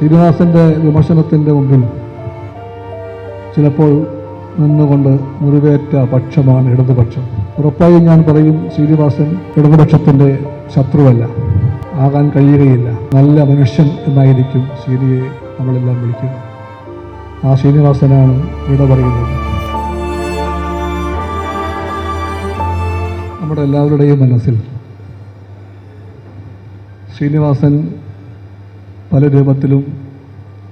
ശ്രീനിവാസന്റെ വിമർശനത്തിന്റെ മുമ്പിൽ ചിലപ്പോൾ നിന്നുകൊണ്ട് മുറിവേറ്റ പക്ഷമാണ് ഇടതുപക്ഷം. ഉറപ്പായും ഞാൻ പറയും ശ്രീനിവാസൻ ഇടതുപക്ഷത്തിന്റെ ശത്രുവല്ല. ആകാൻ കഴിയുകയില്ല. നല്ല മനുഷ്യൻ എന്നായിരിക്കും ശ്രീനിയെ നമ്മളെല്ലാം വിളിക്കുക. ആ ശ്രീനിവാസനാണ് വിട പറയുന്നത്. നമ്മുടെ എല്ലാവരുടെയും മനസ്സിൽ ശ്രീനിവാസൻ പല രൂപത്തിലും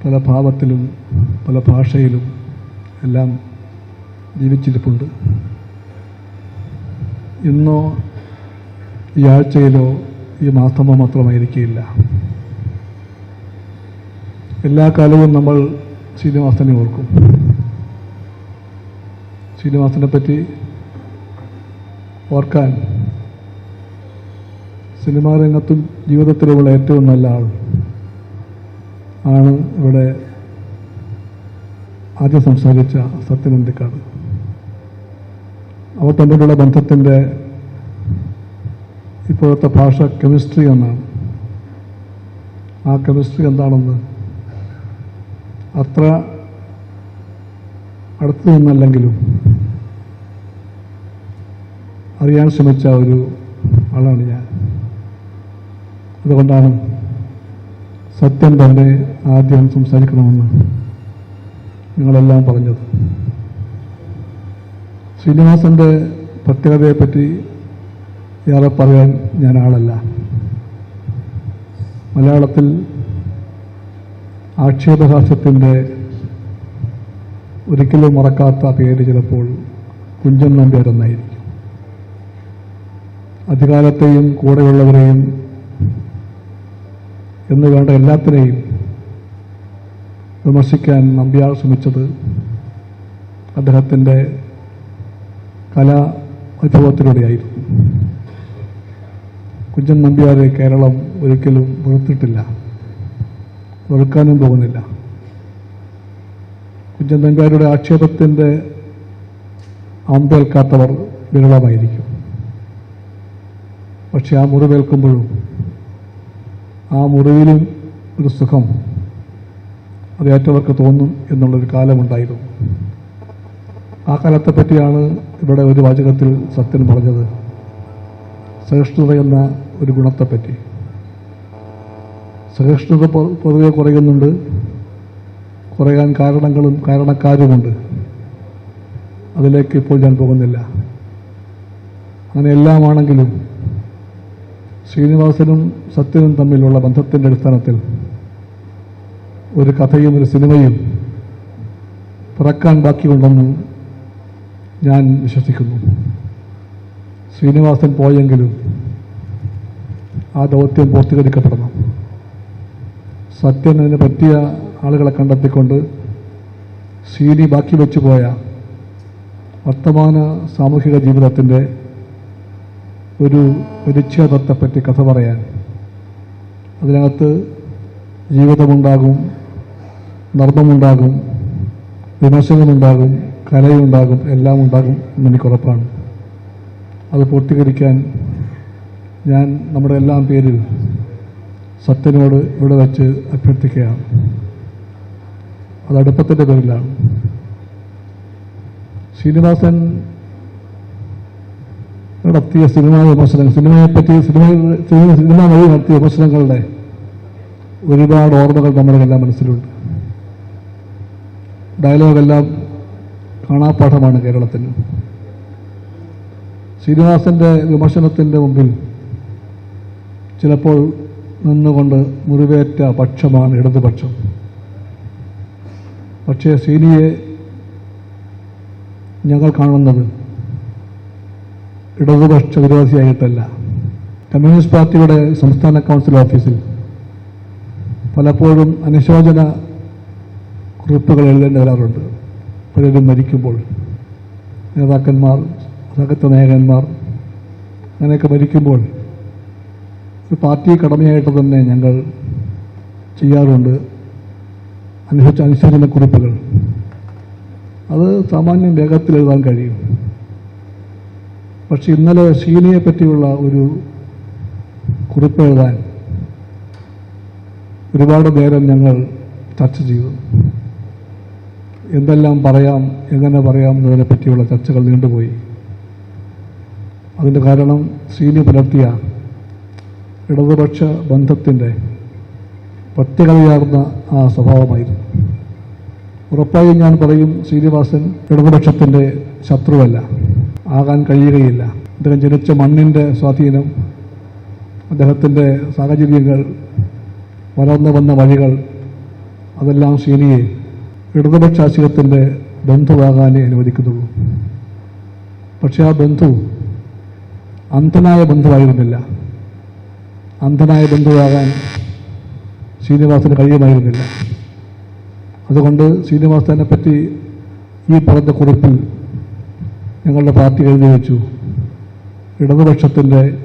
പല ഭാവത്തിലും പല ഭാഷയിലും എല്ലാം ജീവിച്ചിരിപ്പുണ്ട്. ഇന്നോ ഈ ആഴ്ചയിലോ ഈ മാസമോ മാത്രമായിരിക്കില്ല. എല്ലാ കാലവും നമ്മൾ ശ്രീനിവാസനെ ഓർക്കും. ശ്രീനിവാസനെ പറ്റി ഓർക്കാൻ സിനിമാ രംഗത്തും ജീവിതത്തിലുമുള്ള ഏറ്റവും നല്ല ആൾ ആണ് ഇവിടെ ആദ്യം സംസാരിച്ച സത്യനന്ദിക്കാട് അവർ തമ്മിലുള്ള ബന്ധത്തിന്റെ ഇപ്പോഴത്തെ ഭാഷ കെമിസ്ട്രി എന്നാണ്. ആ കെമിസ്ട്രി എന്താണെന്ന് അത്ര അടുത്തു നിന്നല്ലെങ്കിലും അറിയാൻ ശ്രമിച്ച ഒരു ആളാണ് ഞാൻ. അതുകൊണ്ടാണ് സത്യം തന്നെ ആദ്യം സംസാരിക്കണമെന്ന് നിങ്ങളെല്ലാം പറഞ്ഞത്. ശ്രീനിവാസന്റെ പ്രത്യേകതയെപ്പറ്റി ഏറെ പറയാൻ ഞാൻ ആളല്ല. മലയാളത്തിൽ ആക്ഷേപഹാസ്യത്തിന്റെ ഒരിക്കലും മറക്കാത്ത പേര് ചിലപ്പോൾ കുഞ്ചൻ നമ്പ്യാരെന്നായിരിക്കും അധികാരത്തെയും കൂടെയുള്ളവരെയും എന്ന് വേണ്ട എല്ലാത്തിനെയും വിമർശിക്കാൻ നമ്പ്യാർ ശ്രമിച്ചത് അദ്ദേഹത്തിന്റെ കലാ അനുഭവത്തിലൂടെയായിരുന്നു കുഞ്ചൻ നമ്പ്യാരെ കേരളം ഒരിക്കലും വെറുത്തിട്ടില്ല. വെറുക്കാനും പോകുന്നില്ല. കുഞ്ചൻ നമ്പ്യാരുടെ ആക്ഷേപത്തിന്റെ അമ്പേൽക്കാത്തവർ വിരളമായിരിക്കും. പക്ഷെ ആ മുറിവേൽക്കുമ്പോഴും ആ മുറിവിലും ഒരു സുഖം അത് ഏറ്റവർക്ക് തോന്നും എന്നുള്ളൊരു കാലമുണ്ടായിരുന്നു. ആ കാലത്തെ പറ്റിയാണ് ഇവിടെ ഒരു വാചകത്തിൽ സത്യൻ പറഞ്ഞത്. സഹിഷ്ണുത എന്ന ഒരു ഗുണത്തെപ്പറ്റി സഹിഷ്ണുത പൊതുവെ കുറയുന്നുണ്ട്. കുറയാൻ കാരണങ്ങളും കാരണക്കാരുമുണ്ട്. അതിലേക്ക് ഇപ്പോൾ ഞാൻ പോകുന്നില്ല. അങ്ങനെ എല്ലാമാണെങ്കിലും ശ്രീനിവാസനും സത്യനും തമ്മിലുള്ള ബന്ധത്തിന്റെ അടിസ്ഥാനത്തിൽ ഒരു കഥയും ഒരു സിനിമയും പിറക്കാൻ ബാക്കിയുണ്ടെന്ന് ഞാൻ വിശ്വസിക്കുന്നു. ശ്രീനിവാസൻ പോയെങ്കിലും ആ ദൗത്യം പൂർത്തീകരിക്കപ്പെടണം. സത്യൻ അതിന് പറ്റിയ ആളുകളെ കണ്ടെത്തിക്കൊണ്ട് ശ്രീനി ബാക്കി വെച്ചു പോയ വർത്തമാന സാമൂഹിക ജീവിതത്തിന്റെ ഒരു പരിച്ഛേദത്തെപ്പറ്റി കഥ പറയാൻ. അതിനകത്ത് ജീവിതമുണ്ടാകും നർമ്മമുണ്ടാകും വിമർശനമുണ്ടാകും കലയുണ്ടാകും എല്ലാം ഉണ്ടാകും എന്നെനിക്ക് ഉറപ്പാണ് അത് പൂർത്തീകരിക്കാൻ ഞാൻ നമ്മുടെ എല്ലാം പേരിൽ സത്യനോട് ഇവിടെ വച്ച് അഭ്യർത്ഥിക്കുകയാണ്. അത് അടുപ്പത്തിന്റെ പേരിലാണ്. ശ്രീനിവാസൻ നടത്തിയ സിനിമാ സിനിമയെ സിനിമയെപ്പറ്റി സിനിമ സിനിമ വഴി നടത്തിയ വിമർശനങ്ങളുടെ ഒരുപാട് ഓർമ്മകൾ നമ്മുടെ എല്ലാം മനസ്സിലുണ്ട്. ഡയലോഗെല്ലാം കാണാപ്പാഠമാണ് കേരളത്തിന് ശ്രീനിവാസന്റെ വിമർശനത്തിന്റെ മുമ്പിൽ ചിലപ്പോൾ നിന്നുകൊണ്ട് മുറിവേറ്റ പക്ഷമാണ് ഇടതുപക്ഷം. പക്ഷേ സീനിയെ ഞങ്ങൾ കാണുന്നത് ഇടതുപക്ഷ വിരോധിയായിട്ടല്ല. കമ്മ്യൂണിസ്റ്റ് പാർട്ടിയുടെ സംസ്ഥാന കൗൺസിൽ ഓഫീസിൽ പലപ്പോഴും അനുശോചന കുറിപ്പുകൾ എഴുതേണ്ടി വരാറുണ്ട് പലരും മരിക്കുമ്പോൾ നേതാക്കന്മാർ സഹത്വ നായകന്മാർ അങ്ങനെയൊക്കെ മരിക്കുമ്പോൾ ഒരു പാർട്ടി കടമയായിട്ട് തന്നെ ഞങ്ങൾ ചെയ്യാറുണ്ട്. അനുശോച അനുശോചന കുറിപ്പുകൾ. അത് സാമാന്യം വേഗത്തിൽ എഴുതാൻ കഴിയും. പക്ഷെ ഇന്നലെ ഷീനയെ പറ്റിയുള്ള ഒരു കുറിപ്പ് എഴുതാൻ ഒരുപാട് നേരം ഞങ്ങൾ ചർച്ച ചെയ്തു. എന്തെല്ലാം പറയാം എങ്ങനെ പറയാം എന്നതിനെ പറ്റിയുള്ള ചർച്ചകൾ നീണ്ടുപോയി. അതിന്റെ കാരണം ശ്രീനി പുലർത്തിയ ഇടതുപക്ഷ ബന്ധത്തിന്റെ പ്രത്യേകതയാർന്ന ആ സ്വഭാവമായിരുന്നു. ഉറപ്പായും ഞാൻ പറയും ശ്രീനിവാസൻ ഇടതുപക്ഷത്തിന്റെ ശത്രുവല്ല. ആകാൻ കഴിയുകയില്ല. അദ്ദേഹം ജനിച്ച മണ്ണിന്റെ സ്വാധീനം അദ്ദേഹത്തിന്റെ സാഹചര്യങ്ങൾ വളർന്നു വന്ന വഴികൾ അതെല്ലാം ശ്രീനിയെ ഇടതുപക്ഷാശയത്തിന്റെ ബന്ധുവാകാനേ അനുവദിക്കുന്നുള്ളൂ. പക്ഷെ ആ ബന്ധു അന്ധനായ ബന്ധുവായിരുന്നില്ല. അന്ധനായ ബന്ധുവാകാൻ ശ്രീനിവാസന് കഴിയുമായിരുന്നില്ല. അതുകൊണ്ട് ശ്രീനിവാസനെ പറ്റി ഈ പറഞ്ഞ കുറിപ്പിൽ ഞങ്ങളുടെ പാർട്ടി എഴുതി വെച്ചു. ഇടതുപക്ഷത്തിന്റെ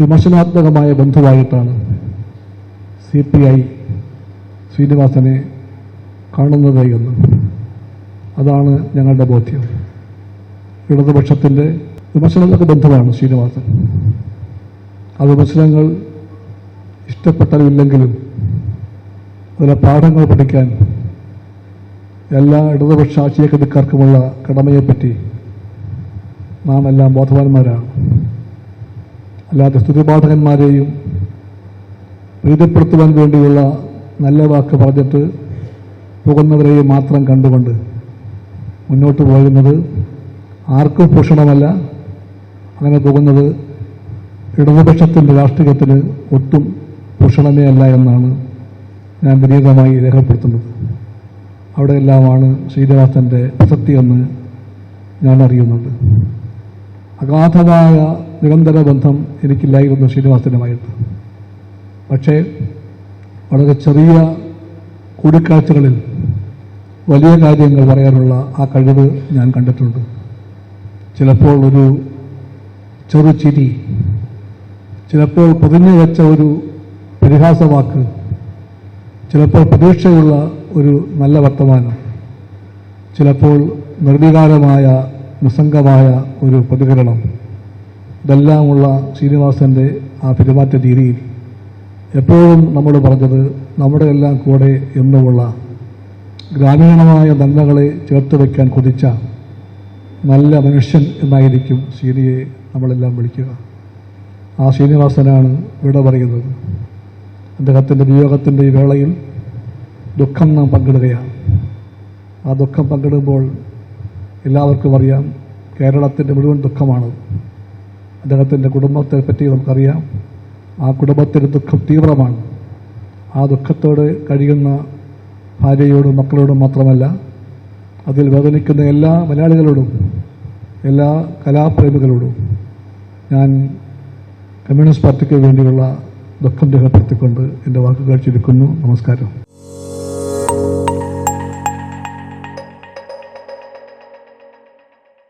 വിമർശനാത്മകമായ ബന്ധുവായിട്ടാണ് സി പി ഐ ശ്രീനിവാസനെ കാണുന്നത് എന്ന്. അതാണ് ഞങ്ങളുടെ ബോധ്യം. ഇടതുപക്ഷത്തിന്റെ വിമർശനങ്ങൾക്ക് ബന്ധമാണ് ശ്രീനിവാസൻ. ആ വിമർശനങ്ങൾ ഇഷ്ടപ്പെട്ടില്ലെങ്കിലും അതിലെ പാഠങ്ങൾ പഠിക്കാൻ എല്ലാ ഇടതുപക്ഷ ആശയഗതിക്കാർക്കുമുള്ള കടമയെപ്പറ്റി നാം എല്ലാം ബോധവാന്മാരാണ്. അല്ലാതെ സ്തുതിബാധകന്മാരെയും പ്രീതിപ്പെടുത്തുവാൻ വേണ്ടിയുള്ള നല്ല വാക്ക് പറഞ്ഞിട്ട് പോകുന്നവരെയും മാത്രം കണ്ടുകൊണ്ട് മുന്നോട്ട് പോകുന്നത് ആർക്കും ഭൂഷണമല്ല. അങ്ങനെ പോകുന്നത് ഇടതുപക്ഷത്തിന്റെ രാഷ്ട്രീയത്തിന് ഒട്ടും ഭൂഷണമേ അല്ല എന്നാണ് ഞാൻ വിനീതമായി രേഖപ്പെടുത്തുന്നത്. അവിടെയെല്ലാമാണ് ശ്രീനിവാസന്റെ പ്രസക്തിയെന്ന് ഞാൻ അറിയുന്നുണ്ട് അഗാധമായ നിരന്തര ബന്ധം എനിക്കില്ലായിരുന്നു ശ്രീനിവാസനുമായിട്ട് പക്ഷേ വളരെ ചെറിയ കൂടിക്കാഴ്ചകളിൽ വലിയ കാര്യങ്ങൾ പറയാനുള്ള ആ കഴിവ് ഞാൻ കണ്ടിട്ടുണ്ട്. ചിലപ്പോൾ ഒരു ചെറു ചിരി ചിലപ്പോൾ പൊതിഞ്ഞു വെച്ച ഒരു പരിഹാസവാക്ക് ചിലപ്പോൾ പ്രതീക്ഷയുള്ള ഒരു നല്ല വർത്തമാനം ചിലപ്പോൾ നിർവികാരമായ നിസ്സംഗമായ ഒരു പ്രതികരണം. ഇതെല്ലാമുള്ള ശ്രീനിവാസന്റെ ആ പെരുമാറ്റ രീതിയിൽ എപ്പോഴും നമ്മൾ പറഞ്ഞത് നമ്മുടെ എല്ലാം കൂടെ എന്നുമുള്ള ഗ്രാമീണമായ നന്മകളെ ചേർത്ത് വയ്ക്കാൻ കൊതിച്ച നല്ല മനുഷ്യൻ എന്നായിരിക്കും ശ്രീനിയെ നമ്മളെല്ലാം വിളിക്കുക. ആ ശ്രീനിവാസനാണ് ഇവിടെ പറയുന്നത്. അദ്ദേഹത്തിന്റെ വിയോഗത്തിന്റെ ഈ വേളയിൽ ദുഃഖം നാം പങ്കിടുകയാണ്. ആ ദുഃഖം പങ്കിടുമ്പോൾ എല്ലാവർക്കും അറിയാം. കേരളത്തിന്റെ മുഴുവൻ ദുഃഖമാണ്. അദ്ദേഹത്തിന്റെ കുടുംബത്തെ പറ്റി നമുക്കറിയാം. ആ കുടുംബത്തിന്റെ ദുഃഖം തീവ്രമാണ്. ആ ദുഃഖത്തോട് കഴിയുന്ന ഭാര്യയോടും മക്കളോടും മാത്രമല്ല അതിൽ വേദനിക്കുന്ന എല്ലാ മലയാളികളോടും എല്ലാ കലാപ്രേമികളോടും ഞാൻ കമ്മ്യൂണിസ്റ്റ് പാർട്ടിക്ക് വേണ്ടിയുള്ള ദുഃഖം രേഖപ്പെടുത്തിക്കൊണ്ട് എന്റെ വാക്കുകൾ ചുരുക്കുന്നു. നമസ്കാരം.